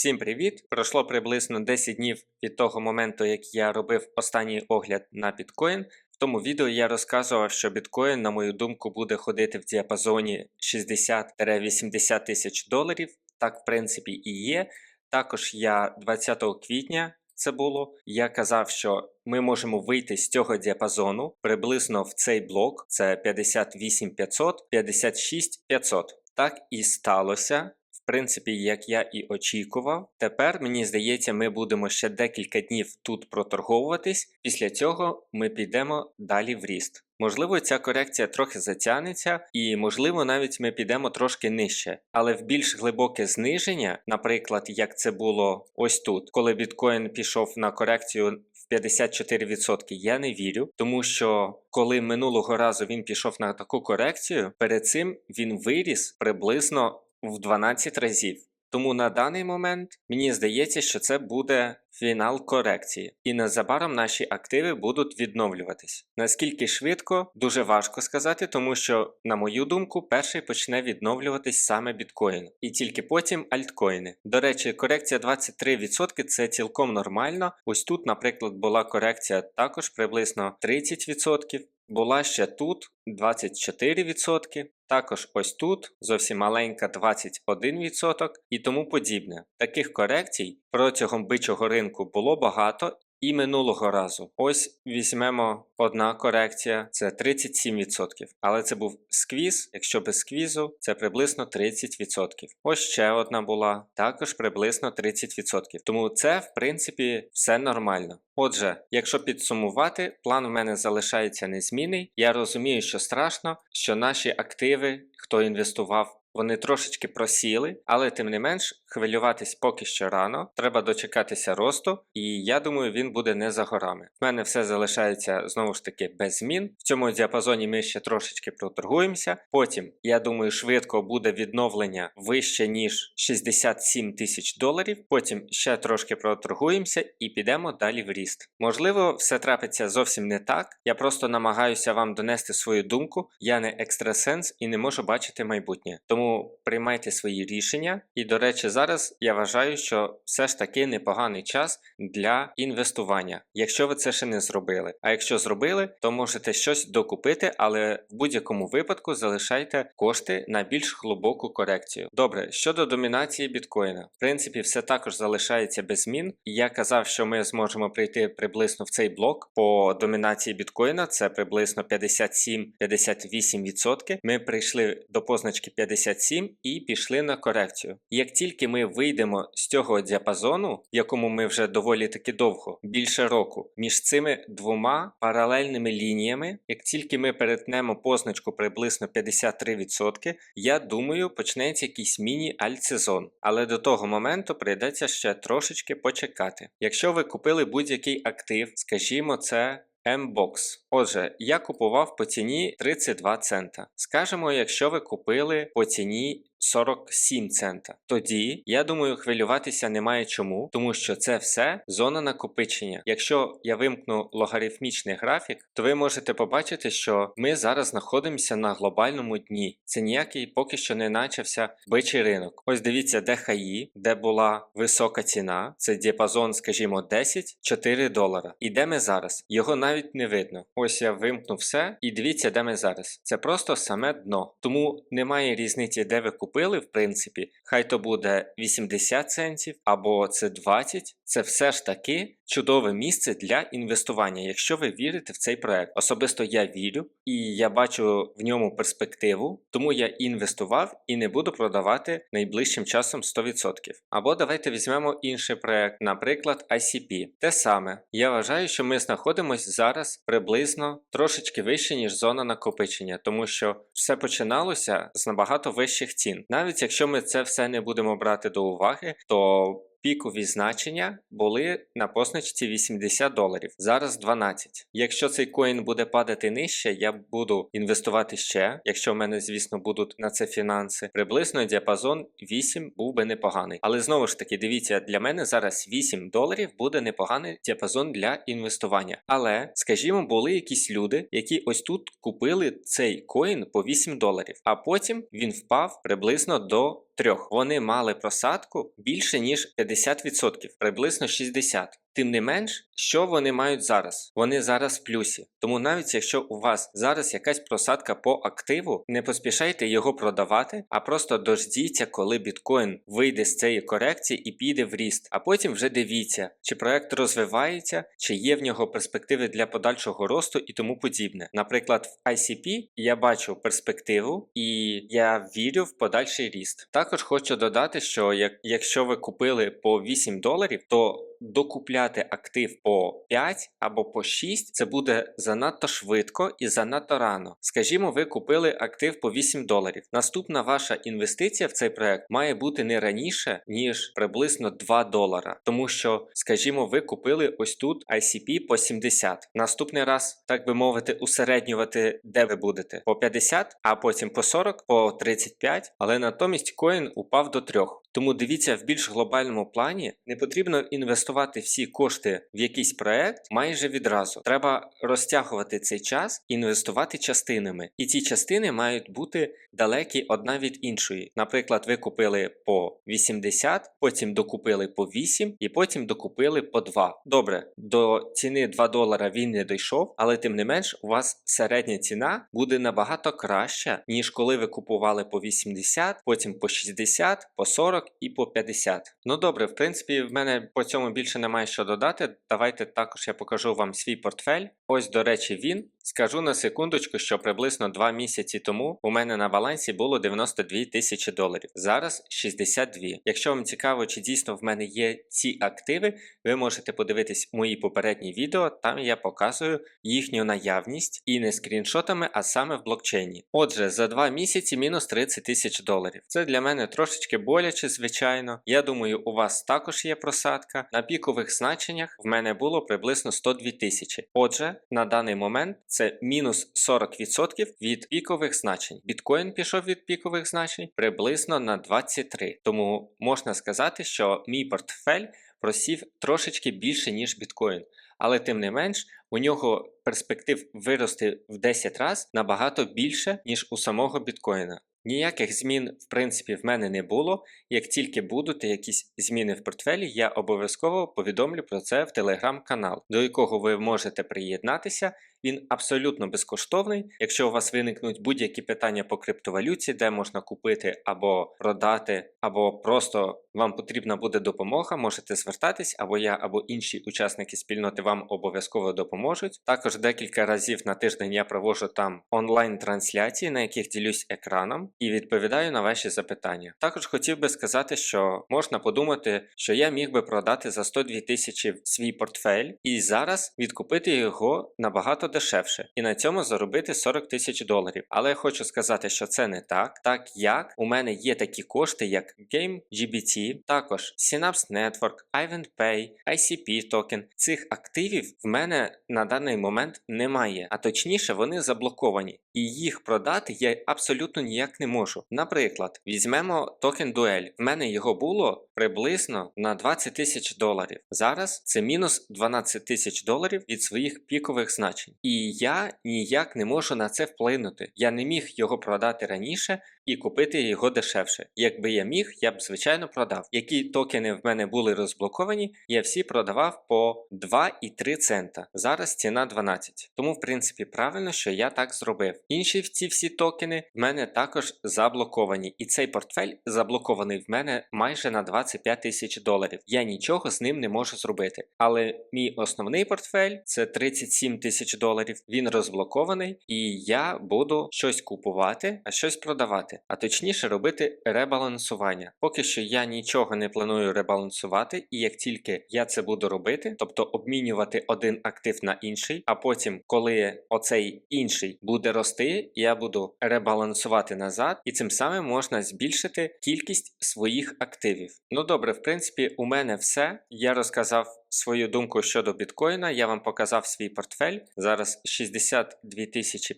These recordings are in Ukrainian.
Всім привіт! Пройшло приблизно 10 днів від того моменту, як я робив останній огляд на біткоін. В тому відео я розказував, що біткоін, на мою думку, буде ходити в діапазоні 60-80 тисяч доларів. Так, в принципі, і є. Також я 20 квітня це було. Я казав, що ми можемо вийти з цього діапазону приблизно в цей блок. Це 58 500, 56 500. Так і сталося. Принципі, як я і очікував. Тепер, мені здається, ми будемо ще декілька днів тут проторговуватись. Після цього ми підемо далі в ріст. Можливо, ця корекція трохи затягнеться, і можливо, навіть ми підемо трошки нижче. Але в більш глибоке зниження, наприклад, як це було ось тут, коли біткоін пішов на корекцію в 54%, я не вірю, тому що коли минулого разу він пішов на таку корекцію, перед цим він виріс приблизно в 12 разів. Тому на даний момент мені здається, що це буде фінал корекції, і незабаром наші активи будуть відновлюватись. Наскільки швидко, дуже важко сказати, тому що, на мою думку, перший почне відновлюватись саме біткоін, і тільки потім альткоїни. До речі, корекція 23% це цілком нормально. Ось тут, наприклад, була корекція також приблизно 30%. Була ще тут 24%, також ось тут зовсім маленька 21% і тому подібне. Таких корекцій протягом бичого ринку було багато. І минулого разу. Ось візьмемо одна корекція, це 37%. Але це був сквіз. Якщо без сквізу, це приблизно 30%. Ось ще одна була, також приблизно 30%. Тому це, в принципі, все нормально. Отже, якщо підсумувати, план у мене залишається незмінний. Я розумію, що страшно, що наші активи, хто інвестував, вони трошечки просіли, але тим не менш хвилюватись поки що рано. Треба дочекатися росту, і я думаю, він буде не за горами. В мене все залишається знову ж таки без змін. В цьому діапазоні ми ще трошечки проторгуємося. Потім, я думаю, швидко буде відновлення вище ніж 67 тисяч доларів. Потім ще трошки проторгуємося і підемо далі в ріст. Можливо, все трапиться зовсім не так. Я просто намагаюся вам донести свою думку. Я не екстрасенс і не можу бачити майбутнє. Тому приймайте свої рішення. І, до речі, зараз я вважаю, що все ж таки непоганий час для інвестування, якщо ви це ще не зробили. А якщо зробили, то можете щось докупити, але в будь-якому випадку залишайте кошти на більш глибоку корекцію. Добре, щодо домінації біткоїна, в принципі, все також залишається без змін. Я казав, що ми зможемо прийти приблизно в цей блок по домінації біткоїна, це приблизно 57-58%. Ми прийшли до позначки 50. 57 і пішли на корекцію. Як тільки ми вийдемо з цього діапазону, якому ми вже доволі таки довго, більше року, між цими двома паралельними лініями, як тільки ми перетнемо позначку приблизно 53%, я думаю, почнеться якийсь міні-альтсезон. Але до того моменту прийдеться ще трошечки почекати. Якщо ви купили будь-який актив, скажімо, це M-Box. Отже, я купував по ціні 32 цента. Скажемо, якщо ви купили по ціні 47 цента. Тоді, я думаю, хвилюватися немає чому, тому що це все зона накопичення. Якщо я вимкну логарифмічний графік, то ви можете побачити, що ми зараз знаходимося на глобальному дні. Це ніякий поки що не начався бичий ринок. Ось дивіться, де хаї, де була висока ціна. Це діапазон, скажімо, 10-4 долара. І де ми зараз? Його навіть не видно. Ось я вимкну все, і дивіться, де ми зараз. Це просто саме дно. Тому немає різниці, де ви купуєте купили, в принципі, хай то буде 80 центів або це 20, це все ж таки чудове місце для інвестування, якщо ви вірите в цей проект. Особисто я вірю і я бачу в ньому перспективу, тому я інвестував і не буду продавати найближчим часом 100%. Або давайте візьмемо інший проект, наприклад, ICP. Те саме, я вважаю, що ми знаходимося зараз приблизно трошечки вище, ніж зона накопичення, тому що все починалося з набагато вищих цін. Навіть якщо ми це все не будемо брати до уваги, то Пікові значення були на позначці 80 доларів, зараз 12. Якщо цей коін буде падати нижче, я буду інвестувати ще, якщо в мене, звісно, будуть на це фінанси. Приблизно діапазон 8 був би непоганий. Але знову ж таки, дивіться, для мене зараз 8 доларів буде непоганий діапазон для інвестування. Але, скажімо, були якісь люди, які ось тут купили цей коін по 8 доларів, а потім він впав приблизно до трьох. Вони мали просадку більше ніж 50%, приблизно 60%. Тим не менш, що вони мають зараз? Вони зараз в плюсі. Тому навіть якщо у вас зараз якась просадка по активу, не поспішайте його продавати, а просто дождіться, коли біткоін вийде з цієї корекції і піде в ріст. А потім вже дивіться, чи проект розвивається, чи є в нього перспективи для подальшого росту і тому подібне. Наприклад, в ICP я бачу перспективу і я вірю в подальший ріст. Також хочу додати, що як, якщо ви купили по 8 доларів, то докупляти актив по 5 або по 6 це буде занадто швидко і занадто рано. Скажімо, ви купили актив по 8 доларів. Наступна ваша інвестиція в цей проект має бути не раніше, ніж приблизно 2 долара. Тому що, скажімо, ви купили ось тут ICP по 70. Наступний раз, так би мовити, усереднювати, де ви будете по 50, а потім по 40, по 35, але натомість коін упав до 3. Тому дивіться в більш глобальному плані, не потрібно інвестувати всі кошти в якийсь проект майже відразу. Треба розтягувати цей час, інвестувати частинами. І ці частини мають бути далекі одна від іншої. Наприклад, ви купили по 80, потім докупили по 8 і потім докупили по 2. Добре, до ціни 2 долара він не дійшов, але тим не менш у вас середня ціна буде набагато краща, ніж коли ви купували по 80, потім по 60, по 40 і по 50. Ну добре, в принципі, в мене по цьому більше немає що додати. Давайте також я покажу вам свій портфель. Ось, до речі, він. Скажу на секундочку, що приблизно 2 місяці тому у мене на балансі було 92 тисячі доларів. Зараз 62. Якщо вам цікаво, чи дійсно в мене є ці активи, ви можете подивитись мої попередні відео, там я показую їхню наявність і не скріншотами, а саме в блокчейні. Отже, за 2 місяці мінус 30 тисяч доларів. Це для мене трошечки боляче, звичайно. Я думаю, у вас також є просадка. На пікових значеннях в мене було приблизно 102 тисячі. Отже, на даний момент це мінус 40% від пікових значень. Біткоін пішов від пікових значень приблизно на 23. Тому можна сказати, що мій портфель просів трошечки більше, ніж біткоін. Але тим не менш, у нього перспектив вирости в 10 разів набагато більше, ніж у самого біткоїна. Ніяких змін, в принципі, в мене не було. Як тільки будуть якісь зміни в портфелі, я обов'язково повідомлю про це в телеграм-канал, до якого ви можете приєднатися. Він абсолютно безкоштовний. Якщо у вас виникнуть будь-які питання по криптовалюті, де можна купити або продати, або просто вам потрібна буде допомога, можете звертатись, або я, або інші учасники спільноти вам обов'язково допоможуть. Також декілька разів на тиждень я проводжу там онлайн-трансляції, на яких ділюсь екраном і відповідаю на ваші запитання. Також хотів би сказати, що можна подумати, що я міг би продати за 102 тисячі свій портфель і зараз відкупити його набагато дешевше і на цьому заробити 40 тисяч доларів. Але я хочу сказати, що це не так, так як у мене є такі кошти, як GameGBT, також Synapse Network, IventPay, ICP токен. Цих активів в мене на даний момент немає, а точніше вони заблоковані. І їх продати я абсолютно ніяк не можу. Наприклад, візьмемо токен Дуель. В мене його було приблизно на 20 тисяч доларів. Зараз це мінус 12 тисяч доларів від своїх пікових значень. І я ніяк не можу на це вплинути. Я не міг його продати раніше і купити його дешевше. Якби я міг, я б звичайно продав. Які токени в мене були розблоковані, я всі продавав по 2,3 цента. Зараз ціна 12. Тому, в принципі, правильно, що я так зробив. Інші ці всі токени в мене також заблоковані. І цей портфель заблокований в мене майже на 25 тисяч доларів. Я нічого з ним не можу зробити. Але мій основний портфель це 37 тисяч доларів. Він розблокований, і я буду щось купувати, а щось продавати. А точніше робити ребалансування. Поки що я нічого не планую ребалансувати, і як тільки я це буду робити, тобто обмінювати один актив на інший, а потім, коли оцей інший буде рости, я буду ребалансувати назад, і цим самим можна збільшити кількість своїх активів. Ну добре, в принципі, у мене все. Я розказав свою думку щодо біткоїна. Я вам показав свій портфель. Зараз 62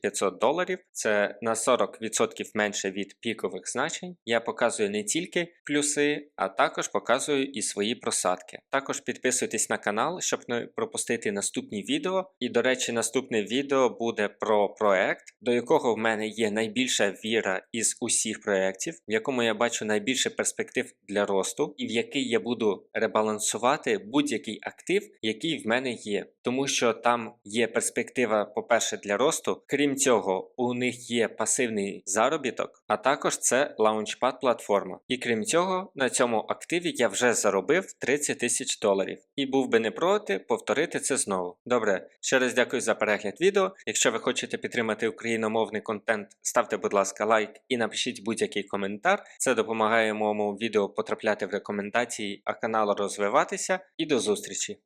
500 доларів. Це на 40% менше від пікових значень. Я показую не тільки плюси, а також показую і свої просадки. Також підписуйтесь на канал, щоб не пропустити наступні відео. І, до речі, наступне відео буде про проект, до якого в мене є найбільша віра із усіх проєктів, в якому я бачу найбільше перспектив для росту, і в який я буду ребалансувати будь-який актив, який в мене є. Тому що там є перспектива, по-перше, для росту. Крім цього, у них є пасивний заробіток, а також це лаунчпад платформа. І крім цього, на цьому активі я вже заробив 30 тисяч доларів. І був би не проти повторити це знову. Добре, ще раз дякую за перегляд відео. Якщо ви хочете підтримати україномовний контент, ставте, будь ласка, лайк і напишіть будь-який коментар. Це допомагає моєму відео потрапляти в рекомендації, а каналу розвиватися. І до зустрічі!